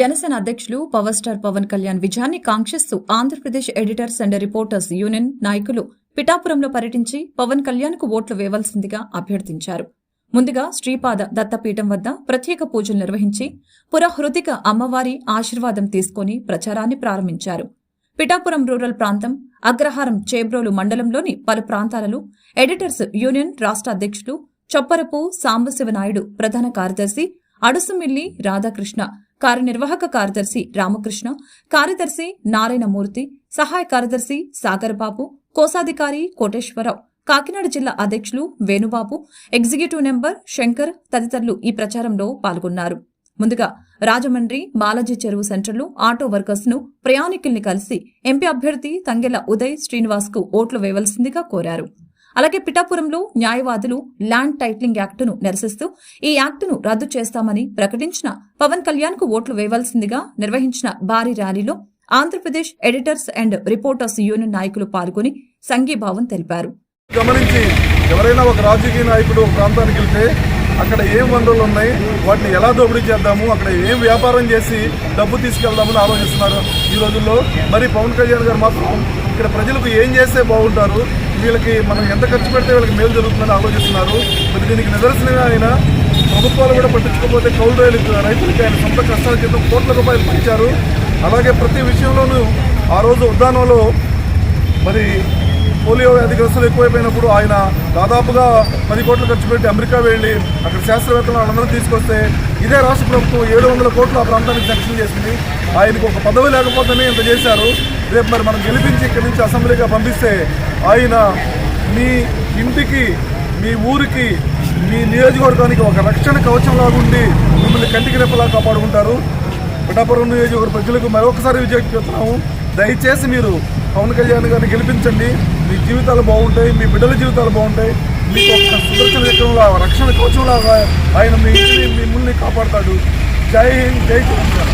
జనసేన అధ్యక్షులు power star Pawan Kalyan విజయాన్ని కాంక్షిస్తూ Andhra Pradesh editors and reporters union నాయకులు పిఠాపురంలో పర్యటించి పవన్ కళ్యాణ్కు ఓట్లు వేయవలసిందిగా అభ్యర్థించారు. ముందుగా శ్రీపాద దత్తపీఠం వద్ద ప్రత్యేక పూజలు నిర్వహించి పురహృతిక అమ్మవారి ఆశీర్వాదం తీసుకుని ప్రచారాన్ని ప్రారంభించారు. పిఠాపురం రూరల్ ప్రాంతం అగ్రహారం చేబ్రోలు మండలంలోని పలు ప్రాంతాలలో ఎడిటర్స్ యూనియన్ రాష్ట్ర అధ్యక్షులు చొప్పరపు సాంబశివనాయుడు ప్రధాన కార్యదర్శి అడుసుమిల్లి రాధాకృష్ణ కార్యనిర్వాహక కార్యదర్శి రామకృష్ణ కార్యదర్శి నారాయణమూర్తి సహాయ కార్యదర్శి సాగరబాబు కోశాధికారి కోటేశ్వరరావు కాకినాడ జిల్లా అధ్యక్షులు వేణుబాబు ఎగ్జిక్యూటివ్ నెంబర్ శంకర్ తదితరులు ఈ ప్రచారంలో పాల్గొన్నారు. ముందుగా రాజమండ్రి బాలాజీ చెరువు సెంటర్లో ఆటో వర్కర్స్ను ప్రయాణికుల్ని కలిసి ఎంపీ అభ్యర్థి తంగెల ఉదయ్ శ్రీనివాస్కు ఓట్లు వేయవలసిందిగా కోరారు. అలాగే పిఠాపురంలో న్యాయవాదులు ల్యాండ్ టైటిలింగ్ యాక్టును నిరసిస్తూ ఈ యాక్టును రద్దు చేస్తామని ప్రకటించిన పవన్ కళ్యాణ్కు ఓట్లు వేయవలసిందిగా నిర్వహించిన భారీ ర్యాలీలో Andhra Pradesh editors and reporters union నాయకులు పాల్గొని సంఘీభావం తెలిపారు. గమనించి ఎవరైనా ఒక రాజకీయ నాయకుడు ఒక ప్రాంతానికి వెళ్తే అక్కడ ఏం వనరులు ఉన్నాయి వాటిని ఎలా దోపిడీ చేద్దాము అక్కడ ఏం వ్యాపారం చేసి డబ్బు తీసుకెళ్దామని ఆలోచిస్తున్నారు ఈ రోజుల్లో. మరి పవన్ కళ్యాణ్ గారు మాత్రం ఇక్కడ ప్రజలకు ఏం చేస్తే బాగుంటారు వీళ్ళకి మనం ఎంత ఖర్చు పెడితే వీళ్ళకి మేలు జరుగుతుందని ఆలోచిస్తున్నారు. మరి దీనికి నిదర్శనంగా ఆయన ప్రభుత్వాలు కూడా పట్టించుకోకపోతే కౌలు రైలు రైతులకి ఆయన సొంత కష్టాల క్రితం కోట్ల రూపాయలు పంచారు. అలాగే ప్రతి విషయంలోనూ ఆ రోజు ఉద్దానంలో మరి పోలియో వ్యాధిగ్రస్తులు ఎక్కువైపోయినప్పుడు ఆయన దాదాపుగా పది కోట్లు ఖర్చు పెట్టి అమెరికా వెళ్ళి అక్కడ శాస్త్రవేత్తలు వాళ్ళందరూ తీసుకొస్తే ఇదే రాష్ట్ర ప్రభుత్వం ఏడు వందల కోట్లు ఆ ప్రాంతానికి శాంక్షన్ చేసింది. ఆయనకు ఒక పదవి లేకపోతేనే ఇంత చేశారు. రేపు మరి మనం గెలిపించి ఇక్కడి నుంచి అసెంబ్లీగా పంపిస్తే ఆయన మీ ఇంటికి మీ ఊరికి మీ నియోజకవర్గానికి ఒక రక్షణ కవచం లాగుండి మిమ్మల్ని కంటికి రెప్పలా కాపాడుకుంటారు. పిఠాపురం నియోజకవర్గ ప్రజలకు మరొకసారి విజయం చెప్తున్నాము దయచేసి మీరు పవన్ కళ్యాణ్ గారిని గెలిపించండి. మీ జీవితాలు బాగుంటాయి మీ బిడ్డల జీవితాలు బాగుంటాయి. మీకు ఒక సురక్షణ చక్రంలో రక్షణ కవచంలాగా ఆయన మీ మిమ్మల్ని కాపాడతాడు. జై హింద్ జై తెలంగాణ.